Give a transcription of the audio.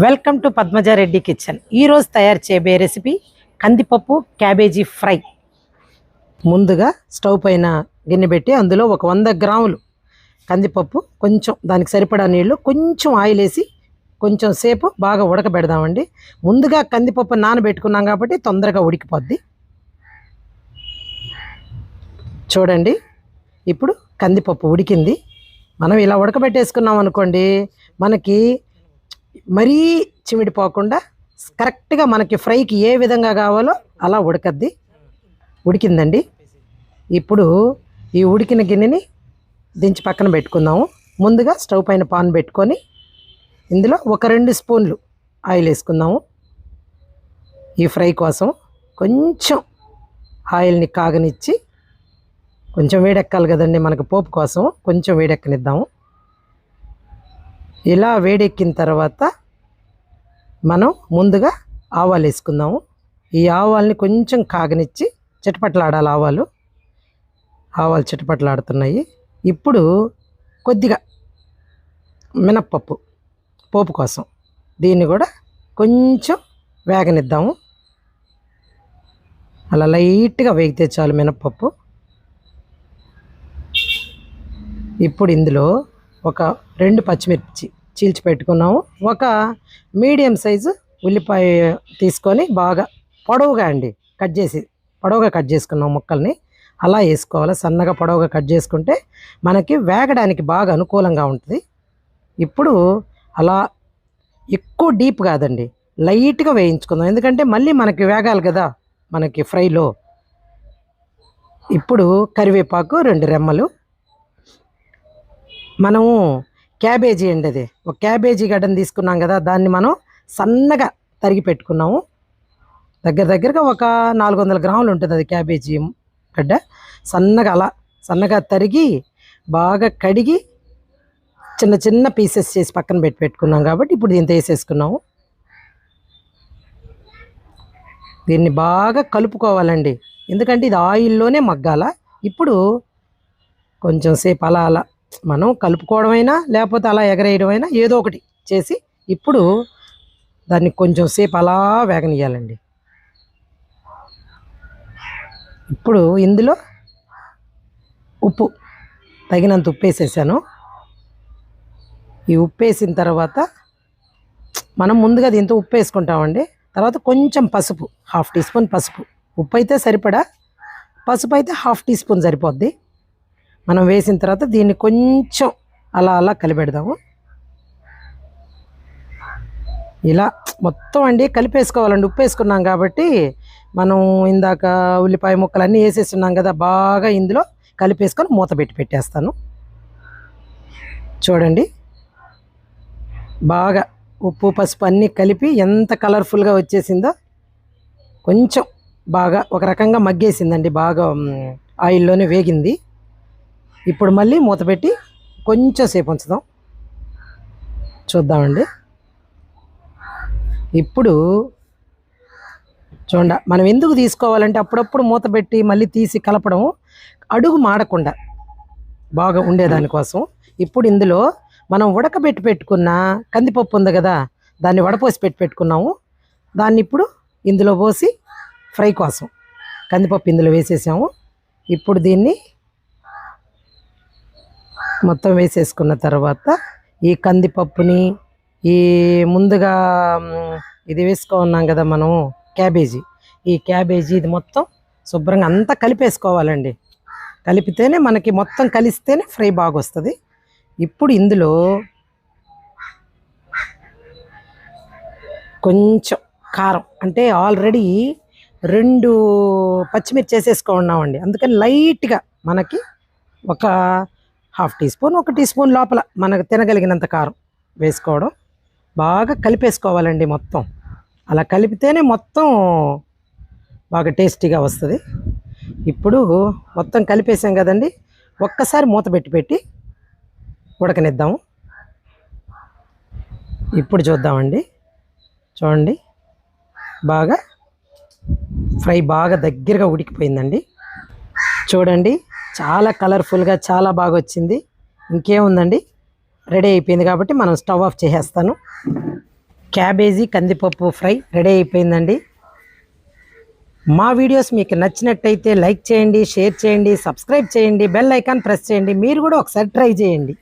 Welcome to Padmaja Reddy kitchen. ఈరోజు తయారు చేయబోయే రెసిపీ కందిపప్పు క్యాబేజీ ఫ్రై. ముందుగా స్టవ్ పైన గిన్నె పెట్టి అందులో ఒక వంద గ్రాములు కందిపప్పు కొంచెం దానికి సరిపడా నీళ్ళు కొంచెం ఆయిల్ వేసి కొంచెం సేపు బాగా ఉడకబెడదామండి. ముందుగా కందిపప్పు నానబెట్టుకున్నాం కాబట్టి తొందరగా ఉడికిపోద్ది. చూడండి ఇప్పుడు కందిపప్పు ఉడికింది. మనం ఇలా ఉడకబెట్టేసుకున్నాం అనుకోండి మనకి మరీ చిమిడిపోకుండా కరెక్ట్గా మనకి ఫ్రైకి ఏ విధంగా కావాలో అలా ఉడకద్ది. ఉడికిందండి. ఇప్పుడు ఈ ఉడికిన గిన్నెని దించి పక్కన పెట్టుకుందాము. ముందుగా స్టవ్ పైన పాన్ పెట్టుకొని ఇందులో ఒక రెండు స్పూన్లు ఆయిల్ వేసుకుందాము. ఈ ఫ్రై కోసం కొంచెం ఆయిల్ని కాగనిచ్చి కొంచెం వేడెక్కాలి కదండి మనకు పోపు కోసం కొంచెం వేడెక్కనిద్దాము. ఇలా వేడెక్కిన తర్వాత మనం ముందుగా ఆవాలు వేసుకుందాము. ఈ ఆవాల్ని కొంచెం కాగనిచ్చి చిటపట్లాడాలి ఆవాలు. ఆవాలు చిటపట్లాడుతున్నాయి. ఇప్పుడు కొద్దిగా మినప్పప్పు పోపు కోసం దీన్ని కూడా కొంచెం వేగనిద్దాము. అలా లైట్గా వేగితే చాలు మినప్పప్పు. ఇప్పుడు ఇందులో ఒక రెండు పచ్చిమిర్చి చీల్చి పెట్టుకున్నాము ఒక మీడియం సైజు ఉల్లిపాయ తీసుకొని బాగా పొడవుగా అండి కట్ చేసి పొడవుగా కట్ చేసుకున్నాం ముక్కల్ని. అలా వేసుకోవాలి. సన్నగా పొడవుగా కట్ చేసుకుంటే మనకి వేగడానికి బాగా అనుకూలంగా ఉంటుంది. ఇప్పుడు అలా ఎక్కువ డీప్ కాదండి లైట్గా వేయించుకుందాం. ఎందుకంటే మళ్ళీ మనకి వేగాలి కదా మనకి ఫ్రైలో. ఇప్పుడు కరివేపాకు రెండు రెమ్మలు. మనము క్యాబేజీ అండి అది. ఒక క్యాబేజీ గడ్డను తీసుకున్నాం కదా దాన్ని మనం సన్నగా తరిగి పెట్టుకున్నాము. దగ్గర దగ్గరగా ఒక నాలుగు వందల గ్రాములు ఉంటుంది అది క్యాబేజీ గడ్డ. సన్నగా అలా సన్నగా తరిగి బాగా కడిగి చిన్న చిన్న పీసెస్ చేసి పక్కన పెట్టి పెట్టుకున్నాం కాబట్టి ఇప్పుడు దీంతో వేసేసుకున్నాము. దీన్ని బాగా కలుపుకోవాలండి. ఎందుకంటే ఇది ఆయిల్లోనే మగ్గాల. ఇప్పుడు కొంచెం సేపు అలా అలా మనం కలుపుకోవడమైనా లేకపోతే అలా ఎగరేయడమైనా ఏదో ఒకటి చేసి ఇప్పుడు దాన్ని కొంచెం సేపు అలా వేగనియాలండి ఇప్పుడు ఇందులో ఉప్పు తగినంత ఉప్పు వేసేసాను ఈ ఉప్పు వేసిన తర్వాత మనం ముందుగా దీంతో ఉప్పు వేసుకుంటామండి తర్వాత కొంచెం పసుపు హాఫ్ టీ స్పూన్ పసుపు. ఉప్పు అయితే సరిపడా? పసుపు అయితే హాఫ్ టీ స్పూన్ సరిపోద్ది. మనం వేసిన తర్వాత దీన్ని కొంచెం అలా అలా కలిపెడదాము. ఇలా మొత్తం అండి కలిపేసుకోవాలండి. ఉప్పు వేసుకున్నాం కాబట్టి మనం ఇందాక ఉల్లిపాయ ముక్కలు అన్నీ వేసేస్తున్నాం కదా బాగా ఇందులో కలిపేసుకొని మూత పెట్టి పెట్టేస్తాను. చూడండి. బాగా ఉప్పు పసుపు అన్నీ కలిపి ఎంత కలర్ఫుల్గా వచ్చేసిందో కొంచెం బాగా ఒక రకంగా మగ్గేసిందండి. బాగా ఆయిల్లోనే వేగింది. ఇప్పుడు మళ్ళీ మూత పెట్టి కొంచెం సేపు ఉంచుదాం. చూద్దామండి. ఇప్పుడు చూడండి మనం ఎందుకు తీసుకోవాలంటే అప్పుడప్పుడు మూత పెట్టి మళ్ళీ తీసి కలపడం అడుగు మాడకుండా బాగా ఉండేదానికోసం ఇప్పుడు ఇందులో మనం ఉడకబెట్టి పెట్టుకున్న కందిపప్పు ఉంది కదా దాన్ని వడపోసి పెట్టి పెట్టుకున్నాము. దాన్ని ఇప్పుడు ఇందులో పోసి ఫ్రై కోసం. కందిపప్పు ఇందులో వేసేసాము. ఇప్పుడు దీన్ని మొత్తం వేసేసుకున్న తర్వాత ఈ కందిపప్పుని ఈ ముందుగా ఇది ఇది వేసుకున్నాం కదా మనం క్యాబేజీ. ఈ క్యాబేజీ ఇది మొత్తం శుభ్రంగా అంతా కలిపేసుకోవాలండి. కలిపితేనే మనకి మొత్తం కలిస్తేనే ఫ్రై బాగా వస్తుంది ఇప్పుడు ఇందులో కొంచెం కారం అంటే ఆల్రెడీ రెండు పచ్చిమిర్చి వేసేసుకున్నామండి అందుకని లైట్గా మనకి ఒక హాఫ్ టీ స్పూన్ ఒక టీ స్పూన్ లోపల మనకు తినగలిగినంత కారం వేసుకోవడం. బాగా కలిపేసుకోవాలండి మొత్తం. అలా కలిపితేనే మొత్తం బాగా టేస్టీగా వస్తుంది. ఇప్పుడు మొత్తం కలిపేసాం కదండి ఒక్కసారి మూత పెట్టి పెట్టి ఉడకనిద్దాము. ఇప్పుడు చూద్దామండి. చూడండి బాగా ఫ్రై బాగా దగ్గరగా ఉడికిపోయిందండి. చూడండి చాలా కలర్ఫుల్గా చాలా బాగా వచ్చింది ఇంకేముందండి? రెడీ అయిపోయింది కాబట్టి మనం స్టవ్ ఆఫ్ చేసేస్తాను. క్యాబేజీ కందిపప్పు ఫ్రై రెడీ అయిపోయిందండి. మా వీడియోస్ మీకు నచ్చినట్టయితే లైక్ చేయండి షేర్ చేయండి సబ్స్క్రైబ్ చేయండి బెల్ ఐకాన్ ప్రెస్ చేయండి. మీరు కూడా ఒకసారి ట్రై చేయండి.